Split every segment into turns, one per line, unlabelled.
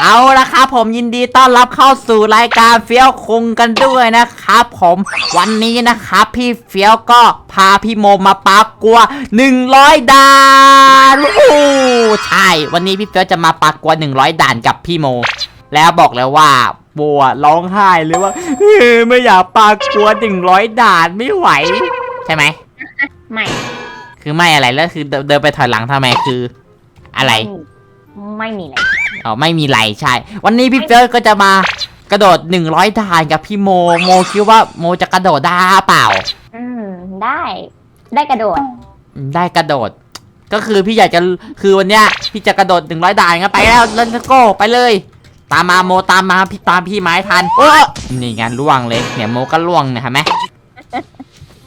เอาละครับผมยินดีต้อนรับเข้าสู่รายการเฟี้ยวคุงกันด้วยนะครับผมวันนี้นะครับพี่เฟี้ยวก็พาพี่โมมาปรากลัว 100 ด่านโอ้โหใช่ วันนี้พี่เฟี้ยวจะมาปรากลัว 100 ด่านกับพี่โม แล้วบอกเลยว่าบัวร้องไห้เลยว่าเฮ้ยไม่อยากปรากลัว 100 ด่านไม่ไหว ใช่ไหม
ไม่
คือไม่อะไรแล้วคือเดินเดินไปถอยหลังทำไมคือ อะไร
ไม่มีเลย
อ๋อไม่มีไหลใช่ วันนี้พี่เฟิร์สก็จะมากระโดด 100ด่านกับพี่โมโมคิดว่าโมจะกระโดดได้เปล่า
อืมได้ ได้กระโดด
อืมได้กระโดด ก็คือพี่อยากจะคือวันเนี้ยพี่จะกระโดด 100ด่านงั้นไปแล้วเลนโก้ไปเลย ตามมาโมตามมาพี่ตามพี่ไม้ทันโอ้นี่งานล่วงเลยเนี่ยโมก็ล่วงเนี่ยเห็นไหม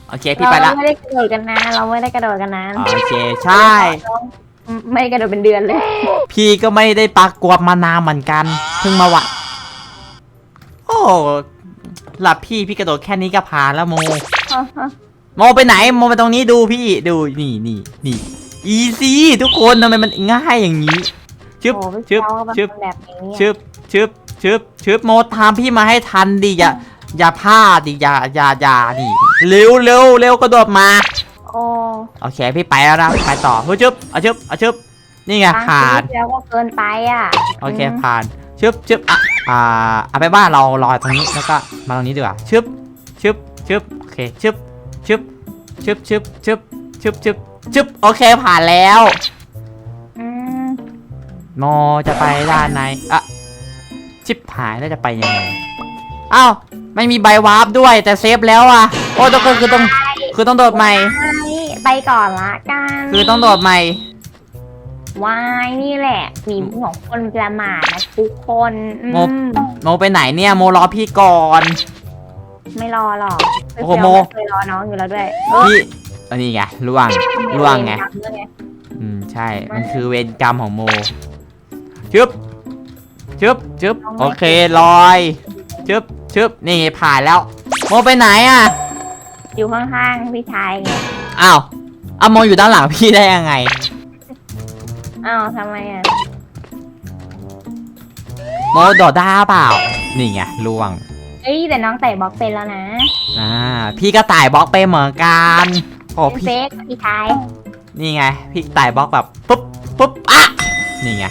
โอเคพี่
เรา
ไปละ
ไม่ได้กระโดดกันนะ เราไม่ได้กระโดดกันนะ
โอเคใช่
ไม่ได้กระโดดเป็นเดือนเลย
พี่ก็ไม่ได้ปรากวดมานานเหมือนกัน เพิ่งมาวัด โอ้หลับพี่พี่กระโดดแค่นี้ก็ผ่านแล้วโม โมไปไหน โมไปตรงนี้ดูพี่ดูนี่นี่นี่อีซี่ทุกคนทำไมมันง่ายอย่างนี้ชึบ
โอ้พี่
ชึบ
เจ้าก็
ชึบ
เป็นแบบนี้
ชึบชึบชึบชึบโมตามพี่มาให้ทันดิอย่าอย่าพลาดดิอย่าอย่าอย่านี่เร็วเร็วเร็วกระโดดมา
โอ้
โอเคพี่ไปแล้วนะไปต่อเฮ้ยชึบเอาชึบเอาชึบนี่ไง
บาง
ผ่าน
ทีแล้วก็เกินไปอะ
โอเค
ม
ผ่านชึบชึบอะอ่าเอาไปบ้านเรารอตรงนี้แล้วก็มาตรงนี้ดีกว่าชึบชึบชึบโอเคชึบชึบชึบชึบชึบชึบชึบชึบโอเคผ่านแล้ว
อืม
โมจะไปด้านไหนอะชิบหายแล้วจะไปยังไงอ้าวไม่มีใบวาร์ปด้วยแต่เซฟแล้วอะโอ้ต้องคือคือต้อง คือต้องโดดใหม่
ไปก่อนละกัน
คือต้องโดดใหม่
วายนี่แหละมีของคนประมาทนะทุกคนอื
โม
ม
โมไปไหนเนี่ยโมรอพี่ก่อน
ไม่รอหรอก
โอ้โหโม
เคยรอน้องอยู่แล้วด้วย
พี่อันนี้ไงล่วงล่วงไง
เวรกรรมด้วยไง
อืมใช่ มันคือเวรกรรมของโมชึบชึบชึบโอเคลอยชึบชึบนี่ผ่านแล้ว โมไปไหนอะ
อยู่ข้างๆพี่ชายไง
อ้าวเอาโมอยู่ด้านหลังพี่ได้ยังไง
อ้าวทำไมอะ
โมโดดได้เปล่า นี่ไงล่วง
เอ้ยแต่น้องใส่บล็อกเป็นแล้วนะ
อ่า พี่ก็ต่ายบล็อกไปเหมือนกันโอ้
เป็น
พี่
เฟกพี่ชาย
นี่ไง พี่ต่ายบล็อกแบบปุ๊บปุ๊บอะนี่ไง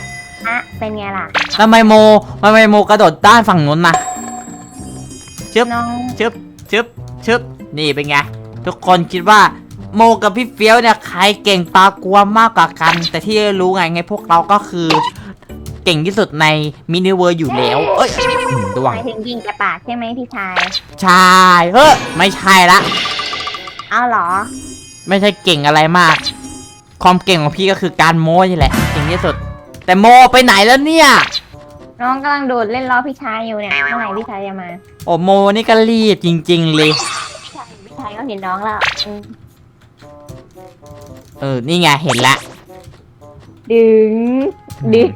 อะเป็นไงล่ะ
ทำไมโมทำไมโมกระโดดด้านฝั่งนู้นนะชึบ
น้อง
ชึบชึบชึบ นี่เป็นไง ทุกคนคิดว่าโมกับพี่เฟี้ยวเนี่ยใครเก่งปลากลัวมากกว่ากัน แต่ที่รู้ไงไงพวกเราก็คือ เก่งที่สุดในมินิเวิร์อยู่แล้ว เอ้ยอืมดว
ห
ง
มายถึงยิงกระปากใช่ไหมพี่ชาย
ใช่เฮ้ยไม่ใช่ละ
เอาเหรอ
ไม่ใช่เก่งอะไรมาก ความเก่งของพี่ก็คือการโม้นี่แหละ เก่งที่สุด แต่โมไปไหนแล้วเนี่ย
น้องกำลังโดดเล่นล้อพี่ชายอยู่เนี่ยเมื่อไหร่พี่ชายจะมา
โอ้โมนี่ก็รีบจริง ๆ เลย
พี่ชายพี่ชายก็เห็นน้องแล้วอืม
เออ นี่ไง เห็นละ
ดึง ดึง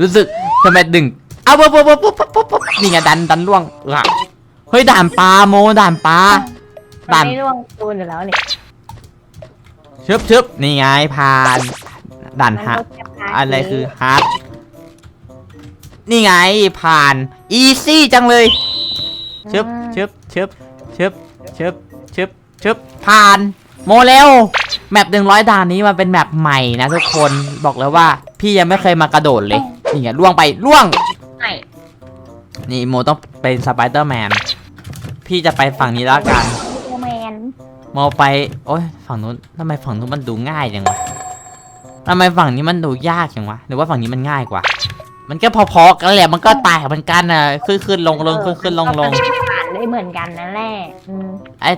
รู้สึกทำไมดึง เอาปุ๊บปุ๊บปุ๊บปุ๊บปุ๊บปุ๊บนี่ไงดันดันล่วงเออเฮ้ยด่านปลาโมด่านปลา
มัน
ด่าน
ไม่ร่วงตูนอยู่แล้วเนี่ย
ชึบชึบนี่ไงผ่านด่านฮะ
มันก็แค่พา
อะไรคือฮาร์ดนี่ไงผ่าน อีซี่จังเลยชึบชึบชึบ ชึบชึบชึบชึบผ่านโมเร็วแมปหนึ่งร้อยด่านนี้มันเป็นแมปใหม่นะทุกคนบอกเลยว่า พี่ยังไม่เคยมากระโดดเลยนี่ไงล่วงไปล่วง
ไม่
นี่โมต้องเป็นสไปเดอร์แมนพี่จะไปฝั่งนี้แล้วกัน
โอแมน
โมไปโอ้ยฝั่งนู้นทำไมฝั่งนู้นมันดูง่ายจังวะทำไมฝั่งนี้มันดูยากจังวะหรือว่าฝั่งนี้มันง่ายกว่า มันก็พอๆกันแหละมันก็ตายเหมือนกันนะขึ้นขึ้นลงลงขึ้นขึ้นลงลง
ก็ผ่านได้ เหมือนกันนั่นแหละอืม
ไอ้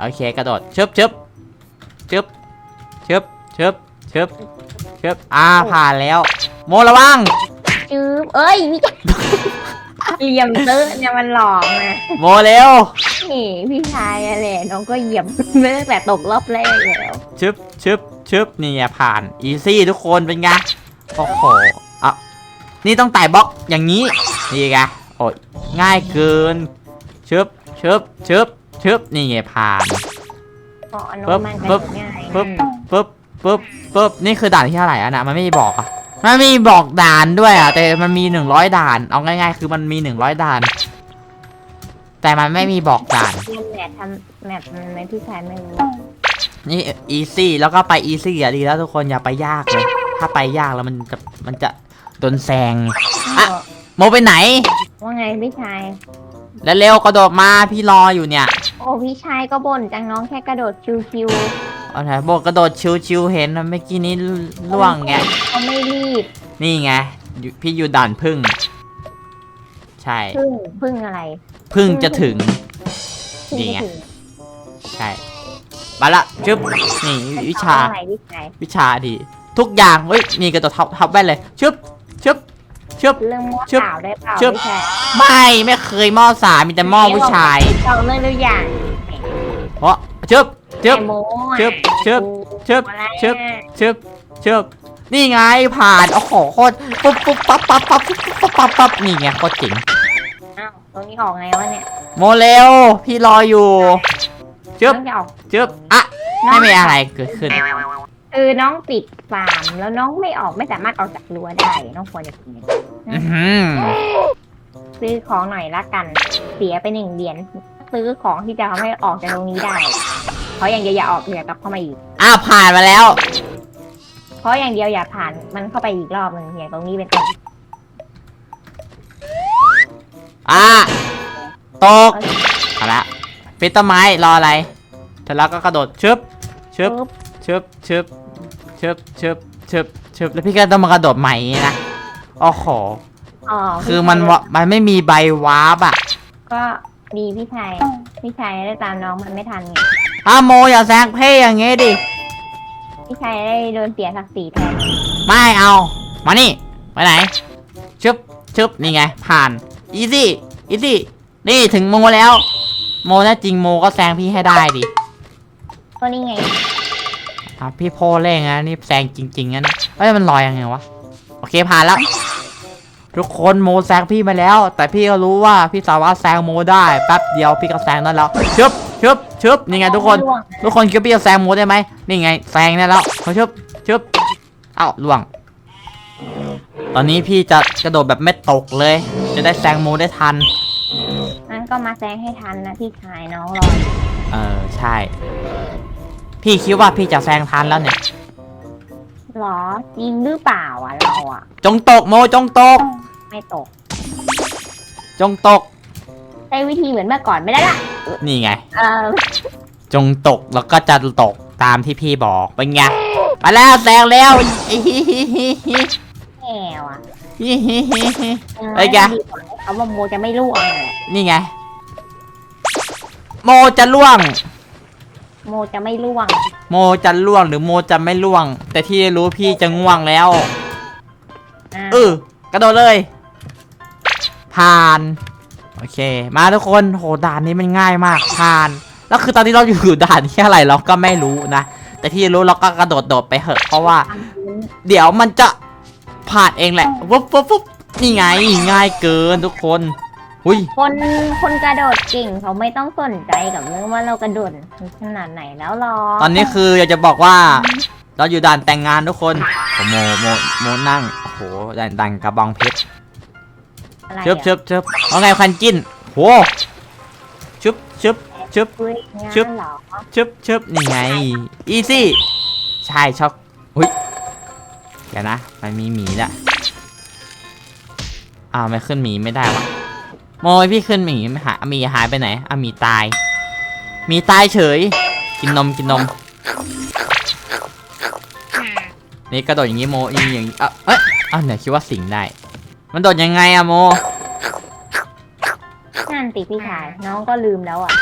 โอเคกระโดดชึบชึบชึบชึบชึบชึบชึบอ่าผ่านแล้ว โมระวัง
จืบเอ้ยนี่ เหลี่ยมเตอะเนี่ยมันหลอกนะ
โมเร็ว
นี่พี่ชายอะแหละน้องก็เหยียบไม่ตั้งแต่ตกรอบแรกแล้ว
ชึบชึบชึบนี่ไงผ่านอีซี่ทุกคนเป็นไงโอ้โหอะนี่ต้องไต่บล็อกอย่างนี้นี่ไงโอ้ยง่ายเกิน ชึบชึบชึบชึบนี่ไงผ่าน
เพราะอัน
ปึ๊
นู้
บ
นมัน
ปึ๊บ
ง่าย
ปึ๊บ
อืม
ปึ๊บปึ๊บปึ๊บนี่คือด่านที่เท่าไหร่อะนะมันไม่ได้บอกอะมันมีบอกด่านด้วยอะแต่มันมีหนึ่งร้อยด่าน เอาง่ายๆ คือมันมีหนึ่งร้อยด่าน แต่มันไม่มีบอกด่าน
เรียนแมททำแมทในพี่ชายไม่รู้
นี่อีซี่แล้วก็ไปอีซี่อะดีแล้วทุกคนอย่าไปยากเลย ถ้าไปยากแล้วมันจะมันจะโดนแซงอะโมไปไหน
ว่าไงพี่ชาย
แล้วเร็วกระโดดมาพี่รออยู่เนี่ย
โอ้พี่ชายก็บ่นจังน้องแค่กระโดดชิว
เอาไหนบอกกระโดดชิวๆเห็นนะเมื่อกี้นี้
ๆ
ล่วงไง
เขาไม่รีบ
นี่ไงอยู่พี่อยู่ด่านพึ่ง ใช่
พึ่งพึ่งอะไร
พึ่งจะถึง
พึ่ง
นี่
จะ
ไง
ถึง
ใช่มาละชึบนี่วิชา
เออะไรพี่ชาย
วิชาดี ทุกอย่างเฮ้ยมีกระโดดทับทับแว่นเลยชึบชึบ ชึบ
เรื่องมั่ว
ชึบ
เปล่าได้เปล่า
ชึบ
พี่ชาย
ไม่ไม่เคยหม้อสามมีแต่หม้อผู้ชาย
เราเรื่องตัวอย่าง
เพราะชึบชึบ
ไอ้โม้อะ
ชึบชึบชึบ
อะไร
ชึบ
อะ
ชึบชึบนี่ไงผ่านโอ้โหโคตรปุ๊บปุ๊บปั๊บปั๊บปั๊บปุ๊บปุ๊บปั๊บปั๊บนี่ไงโคตรเจ๋ง
อ้าวตรงนี้ออกไงวะเนี่ย
โมเร็วพี่รออยู่ชึบ
น้องจะออก
ชึบอะไม่มีอะไรเกิดขึ้น
เออน้องปิดฟาร์มแล้วน้องไม่ออกไม่สามารถออกจากรั้วได้น้องควรจะทำยังไง
อื้อหือ
ซื้อของหน่อยละกัน เสียไปหนึ่งเหรียญซื้อของที่จะทำให้ออกจากตรงนี้ได้ เพราะอย่างเดียวอย่าออกเดี๋ยวกลับเข้ามาอีก
อะผ่านมาแล้ว
เพราะอย่างเดียวอย่าผ่านมันเข้าไปอีกรอบหนึ่งอย่างตรงนี้เป็นต้น
อะตกเอาละปิดต้นไม้รออะไรเสร็จแล้วก็กระโดดชึบชึบ
ปุ๊บ
ชึบชึบชึบชึบชึบชึบแล้วพี่ก็ต้องมากระโดดใหม่นะ โอ้โห
อ๋อ
คือมันวะมันไม่มีใบวาร์ปอะ
ก็ดีพี่ชายพี่ชายได้ตามน้องมันไม่ทันไง
อะโมอย่าแซงเพ่อย่างงี้ดิ
พี่ชายได้โดนเสียศักดิ์ศรีแทน
ไม่เอา มานี่ ไปไหน ชึบ ชึบ นี่ไง ผ่าน อีซี่ อีซี่ นี่ถึงโมแล้ว โมแน่จริงโมก็แซงพี่ให้ได้ดิ
ก็นี่ไง
อะพี่โพเล่งนะนี่แซงจริงๆนะเนี่ยเฮ้ยมันลอยยังไงวะ โอเคผ่านแล้ว ทุกคนโมแซงพี่มาแล้ว แต่พี่ก็รู้ว่าพี่สามารถแซงโมได้แป๊บเดียวพี่ก็แซงได้แล้วชึบชึบชึบนี่ไงทุกคน
ล่วง
ทุกคนคิดว่าพี่จะแซงโมได้ไหมนี่ไงแซงได้แล้วเขาชึบชึบเอ้าล่วง ตอนนี้พี่จะกระโดดแบบไม่ตกเลย จะได้แซงโมได้ทัน
งั้นก็มาแซงให้ทันนะพี่ชายน้องรออยู่
เออใช่ พี่คิดว่าพี่จะแซงทันแล้วเนี่ย
หรอจริงหรือเปล่าอะเราอะ
จงตกโมจงตก
ไม่ตก
จงตก
ใช้วิธีเหมือนเมื่อก่อนไม่ได้ละ
นี่ไง
เออ
จงตกแล้วก็จะตกตามที่พี่บอกเป็นไงมาแล้วแซงแล้วอิฮิฮิฮิฮิ
แง่ว่ะ
ฮิฮิฮิฮิ
เออ
ไอ้แก
ดีกว่าให้เขาว่าโมจะไม่ร่วงเลย
นี่ไง โมจะล่วง
โมจะไม่ร่วง
โมจะล่วงหรือโมจะไม่ล่วง แต่ที่รู้พี่จะง่วงแล้ว
อะ
เออกระโดดเลย ผ่าน โอเค มาทุกคนโหด่านนี้มันง่ายมากผ่าน แล้วคือตอนที่เราอยู่ด่านที่อะไรเราก็ไม่รู้นะ แต่ที่รู้เราก็กระโดดโดดไปเหอะ เพราะว่า
ทำพื้น
เดี๋ยวมันจะผ่านเองแหละวุ๊บวุ๊บวุ๊บนี่ไงง่ายเกินทุกคนหุย
คนคนกระโดดเก่งเขาไม่ต้องสนใจกับเรื่องว่าเรากระโดดขนาดไหนแล้วหรอ
ตอนนี้คืออยากจะบอกว่า เราอยู่ด่านแต่งงานทุกคนโอ้โมโมโมนั่งโอ้โหด่านด่านกระบองเพชร
อะไร
ชึบชึบชึบว่าไงคันจิ้นโหชึบชึบชึบ
คุยงาน
ชึบ
เหรอ
ชึบชึบนี่ไง อีซี่ ใช่ชอบหุยเดี๋ยวนะ มันมีหมีละอ้าวไม่ขึ้นหมีไม่ได้วะโมยพี่ขึ้นหมีไม่หาหมีหายไปไหนอะหมีตายหมีตายเฉย กินนมกินนม นี่กระโดดอย่างงี้โมอีอย่างงี้เอะเอ้ยอ้าวเนี่ยคิดว่าสิงได้ มันโดดยังไงอะโม
นั่นติพี่ชาย น้องก็ลืมแล้วอะ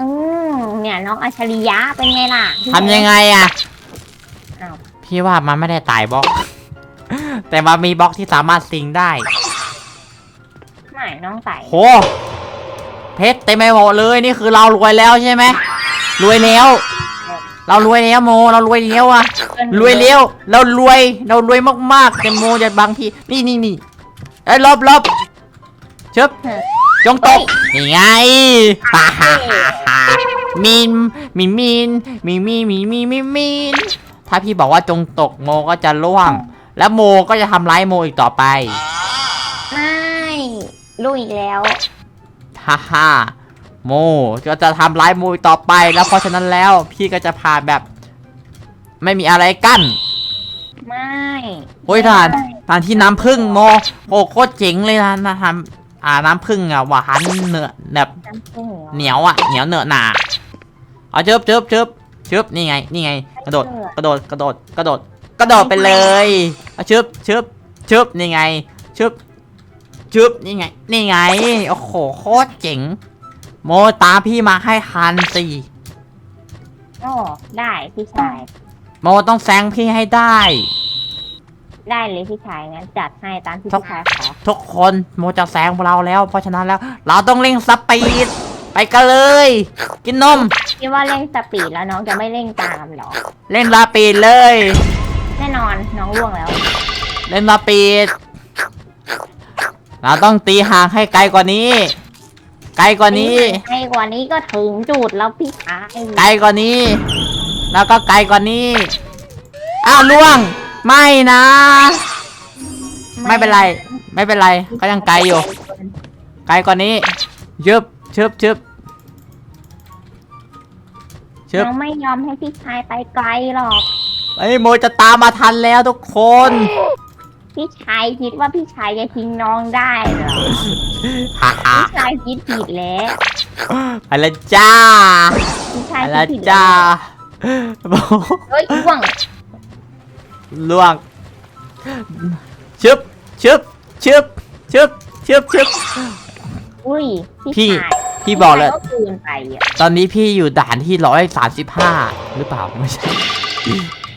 อืมเนี่ยน้องอัจฉริยะเป็นไงล่ะพี่
ทำยังไงอะ
อ้าว
พี่ว่ามันไม่ได้ตายบล็อก แต่มันมีบล็อกที่สามารถสิงได้
ไม่น้องใส่
โหเพชรเต็มไปหมดเลยนี่คือเรารวยแล้วใช่ไหมรวยแล้ว เรารวยแล้วโม เรารวยแล้วอะ รวยแล้วเรารวยเรารวยมากๆแต่โมจะบางทีนี่นี่นี่เอ้ยลบลบชึบจงตกนี่ไงฮ่าฮ่าฮ่าฮ่ามีนมีมีนมีมีมีมีมีมีนถ้าพี่บอกว่าจงตกโมก็จะล่วง แล้วโมก็จะทำร้ายโมอีกต่อไป
ไม่ลูกอีกแล้ว
ฮ่าฮ่าโมก็จะทำร้ายโมอีกต่อไป แล้วเพราะฉะนั้นแล้วพี่ก็จะผ่านแบบ ไม่มีอะไรกั้น
ไม่
โอ้ยทานทานที่น้ำผึ้งโมโอ้โคตรเจ๋งเลยนะนะทำอ่าน้ำผึ้งอะหวานเนื้อแบบ
น้ำผึ้งเหรอ
เหนียวอะเหนียวเหนอะหนาเอาเจิบเจิบเจิบเจิบนี่ไงนี่ไง กระโดดกระโดดกระโดดกระโดดกระโดดไปเลยเอาชึบชึบชึบนี่ไงชึบชึบนี่ไง นี่ไงโอ้โหโคตรเจ๋ง โมตามพี่มาให้ทันสิ
โอ้ได้พี่ชาย
โมต้องแซงพี่ให้ได้
ได้เลยพี่ชายงั้นจัดให้ตามที่
ครับ
พี่ชายขอ
ทุกคนโมจะแซงพวกเราแล้ว เพราะฉะนั้นแล้ว เราต้องเร่งสปีดไปกันเลย กินนม
คิดว่าเร่งสปีดแล้วน้องจะไม่เร่งตามเหรอ
เร่งสปีดเลย
แน่นอนน้องล่วงแล้ว
เล่นสปีดเราต้องตีห่างให้ไกลกว่านี้ ไกลกว่านี้
ให้กว่านี้ก็ถึงจุดแล้วพี่ชาย
ไกลกว่านี้ แล้วก็ไกลกว่านี้ อ้าวล่วง ไม่นะ ไม่เป็นไร ไม่เป็นไร ก็ยังไกลอยู่ ไกลกว่านี้ชึบชึบชึบชึบ
น้องไม่ยอมให้พี่ชายไปไกลหรอก
ไอ้ยโมจะตามมาทันแล้วทุกคน
พี่ชายคิดว่าพี่ชายจะทิ้งน้องได้เหรอ
ฮ่าฮ่า
พี่ชายคิดผิดแล้ว
ไปแล้วจ้า
พี่ชา
ไป
ยคิ
แล้
ด
ว
ผิด
จ้า
แล้วเฮ้ยล่วง
ล่วงชึบชึบชึบชึบชึบชึบ
อุ้ย
พี่
พี่ชาย
พี่บอกเลย
ก็เกินไปอะ
ตอนนี้พี่อยู่ด่านที่ร้อยสามสิบห้าหรือเปล่าไม่ใช่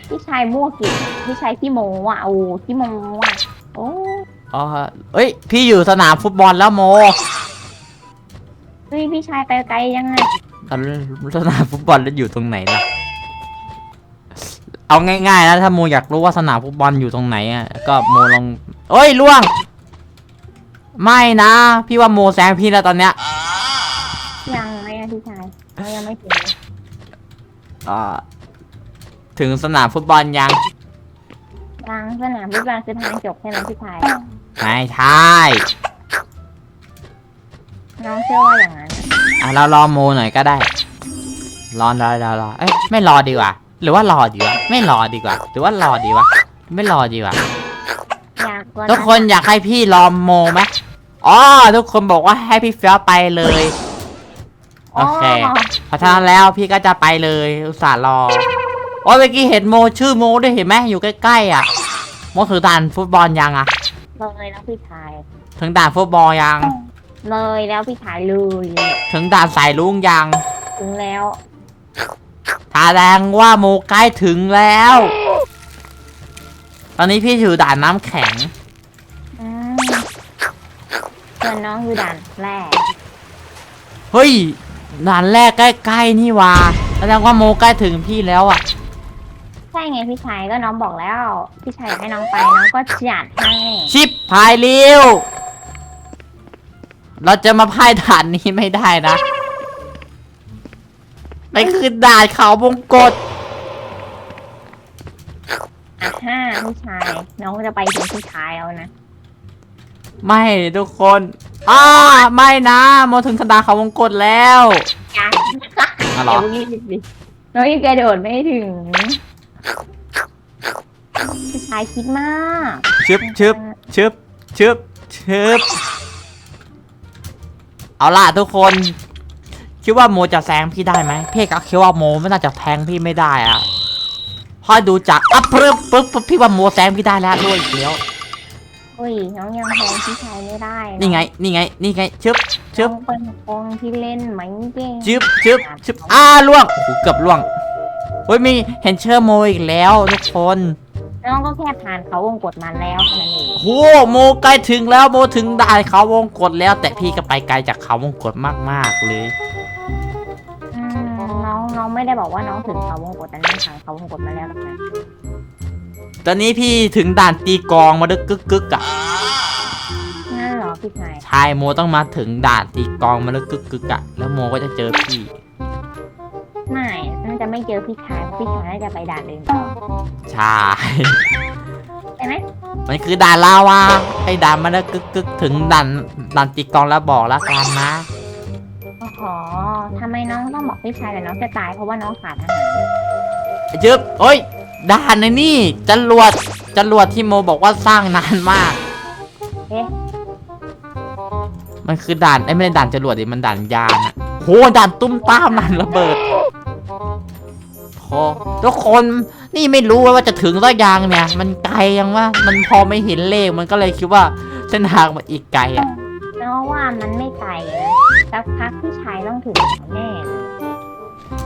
พี่ชายมั่วกินพี่ชายพี่โมอะโอ้พี่โมอะโอ้
อ๋อเอ้ย พี่อยู่สนามฟุตบอลแล้วโม
เฮ้ยพี่ชายไปไกลยังไง
ตอนสนามฟุตบอลแล้วอยู่ตรงไหนล่ะ เอาง่ายๆนะถ้าโมอยากรู้ว่าสนามฟุตบอลอยู่ตรงไหนอะก็โมลองเอ้ยล่วง ไม่นะ พี่ว่าโมแซงพี่แล้วตอนเนี้ย
ยังไหมอะพี่ชายเรายังไม่ถึงเลย
อ่าถึงสนามฟุตบอลยัง
ยังสนามฟุตบอลคือทางจบใช่ไหมพี่ชาย
ไม่ใช่
น้องเชื่อว่าอย่างนั้น
อะเรารอโมหน่อยก็ได้ รอรอรอรอเอ้ยไม่รอดีกว่า หรือว่ารอดีวะ ไม่รอดีกว่า หรือว่ารอดีวะ ไม่รอดีกว่า
อยากกลัว
ทุกคนอยากให้พี่รอโมไหมอ๋อทุกคนบอกว่าให้พี่เฟี้ยวไปเลย โอเคเพราะฉะนั้นแล้วพี่ก็จะไปเลยอุตส่าห์รอโอ้ยเมื่อกี้เห็นโมชื่อโมด้วยเห็นไหมอยู่ใกล้ๆอะโมถึงด่านฟุตบอลยังอะ
เลยแล้วพี่ชาย
ถึงด่านฟุตบอลยัง
เลยแล้วพี่ชายเลย
ถึงด่านสายลุงยัง
ถึงแล้ว
ถ้าแรงว่าโมใกล้ถึงแล้ว ตอนนี้พี่อยู่ด่านน้ำแข็ง
อืมส่วนน้องอยู่ด่านแรก
เฮ้ยด่านแรกใกล้ๆนี่ว่าแสดงว่าโมใกล้ถึงพี่แล้วอะ
ใช่ไงพี่ชายก็น้องบอกแล้ว พี่ชายอยากให้น้องไปน้องก็จัดให้
ชิปพายเร็วเราจะมาพ่ายด่านนี้ไม่ได้นะ ไม่คือด่านเขาวงกฏ
อะห้าพี่ชาย น้องจะไปถึงพี่ชายแล้วนะ
ไม่ทุกคนอ้าไม่นะโมถึงขนาดเขาวงกฏแล้ว
ยัง
อ๋อเหร
เดี๋
อ
ยวรีบดิน้องยังกระโดดไม่ถึงพี่ชายคิดมาก
ชึบชึบชึบชึบชึบเอาล่ะทุกคน คิดว่าโมจะแซงพี่ได้ไหมพี่ก็คิดว่าโมไม่น่าจะแทงพี่ไม่ได้อะเพราะดูจากอะปึ๊บปึ๊บปึ๊บพี่ว่าโมแซงพี่ได้แล้วด้วยเดียว
อุ้ยน้องยังแทนพี่ชายไม่ได้ะ
นี่ไงนี่ไงนี่ไงชึบชึบ
น้องเป็นคนที่เล่นไหมเก่ง
ชึบชึบชึบอ้าล่วงโอ้โหเกือบล่วงเฮ้ยมีเห็นเชอร์โมอีกแล้วทุกคน
น้องก็แค่ผ่านเขาวงกดมาแล้วเท่านั้นเอง
โหโมใกล้ถึงแล้วโมถึงด่านเขาวงกดแล้ว แต่พี่ก็ไปไกลจากเขาวงกดมากๆเลย
อืมน้ องน้องไม่ได้บอกว่าน้องถึงเขาวงกดแต่น้องผ่านเขาวงกดมาแล้วนะคะ
ตอนนี้พี่ถึงด่านตีกลองมาดึกกึกกึกอะ
นั่นเหรอพี่ชาย
ใช่โมต้องมาถึงด่านตีกลองมาดึกกึกกึกอะแล้วโมก็จะเจอพี่
ไม่ไม่จะไม่เจอพี่ชายพี่ชายน่าจะไปด่านอื่นต่อ
ใช่
ใช่ไหม
มันคือด่านลาวาไอ้ด่านมันนะกึกกึกถึงด่านด่านตีกลองแล้วบอกแล้วกันนะ
โอ้โหทำไมน้องต้องบอกพี่ชายแต่น้องจะตายเพราะว่าน้องขาดอาหาร
ไอ้จึ๊บโอ้ยด่านในนี่จรวดจรวดที่โมบอกว่าสร้างนานมาก
เอ๊ะ
มันคือด่านไอ้ยไม่ได้ด่านจรวดดิมันด่านยานอะโหด่านตุ้มตามด่านระเบิดโหทุกคนนี่ไม่รู้ว่าจะถึงสักยังเนี่ย มันไกลยังวะมันพอไม่เห็นเลขมันก็เลยคิดว่าเส้นทางมันอีกไกลอะ
น้องว่ามันไม่ไกลนะ สักพักพี่ชายต้องถึงแน่เลย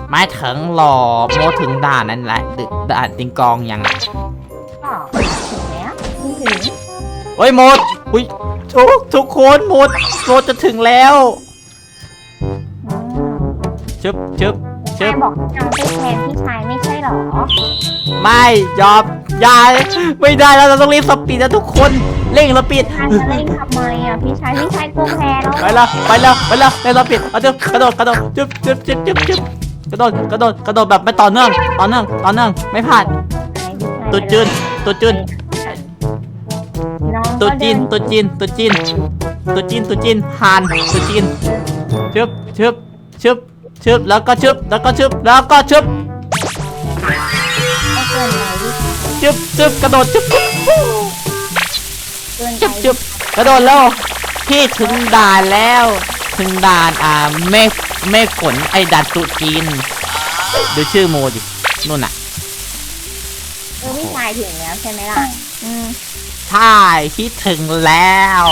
ไม่ถึงหรอกโมถึงด่านนั่นแหละดึด่านติงกองยังอะ
ก็ถึงแล้วเพิ่งถึง
เฮ้ยโมดอุ้ยทุกทุกคนโมดโมดจะถึงแล้ว
อืม
ชึบชึบ
ชายบอกน้องไปแทนพี่ชายไม่ใช่หรอ
ไม่ยอมอยาไม่ได้แล้วเราต้องรีบสปีดนะทุกคน เร่งสปีด
ชายจะเล่นทำไมอะพี่ชายพี่ชายกลัวแพ้แล้ว
ไปแล้วไปแล้วไปแล้วเร่งสปีดเอาเดี๋ยวกระโดดกระโดดจึ๊บจึ๊บจึ๊บจึ๊บจึ๊บกระโดดกระโดดกระโดดแบบไม่ต่อเนื่องต่อเนื่องต่อเนื่องไม่พลาดตัวจืนตัวจืน
น้อง
ตัว
ก็
จี
เดิ
นตัวจีนตัวจีนตัวจีนตัวจีนหานตัวจีนชึบชึบชึบชึบแล้วก็ชึบแล้วก็ชึบแล้วก็ชึบ
ก็เกินไปพี่
ชึบชึบกระโดดชึบชึบ
เกินไป
ชึบชึบกระโดดแล้วพี่ถึงด่านแล้ว ถึงด่านอ่าเมฆเมฆฝนไอ้ด่านตุจีนดูชื่อโมดินู่นน่ะ
เออพี่ชายถึงแล้วใช่ไหมล่ะ อืม
ใช่พี่ถึงแล้ว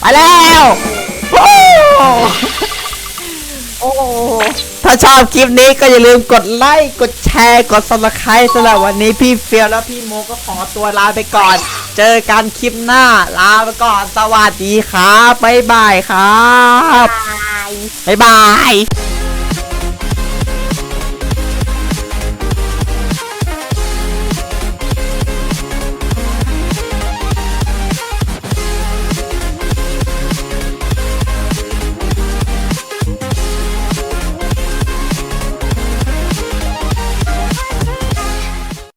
ไปแล้ววู้
โอ้ โห
ถ้าชอบคลิปนี้ก็อย่าลืมกดไลค์ กดแชร์ กด subscribe สำหรับวันนี้พี่เฟียวและพี่โมก็ขอตัวลาไปก่อน เจอกันคลิปหน้า ลาไปก่อน สวัสดีครับ บ๊ายบายครับ
ตาย
บ๊ายบาย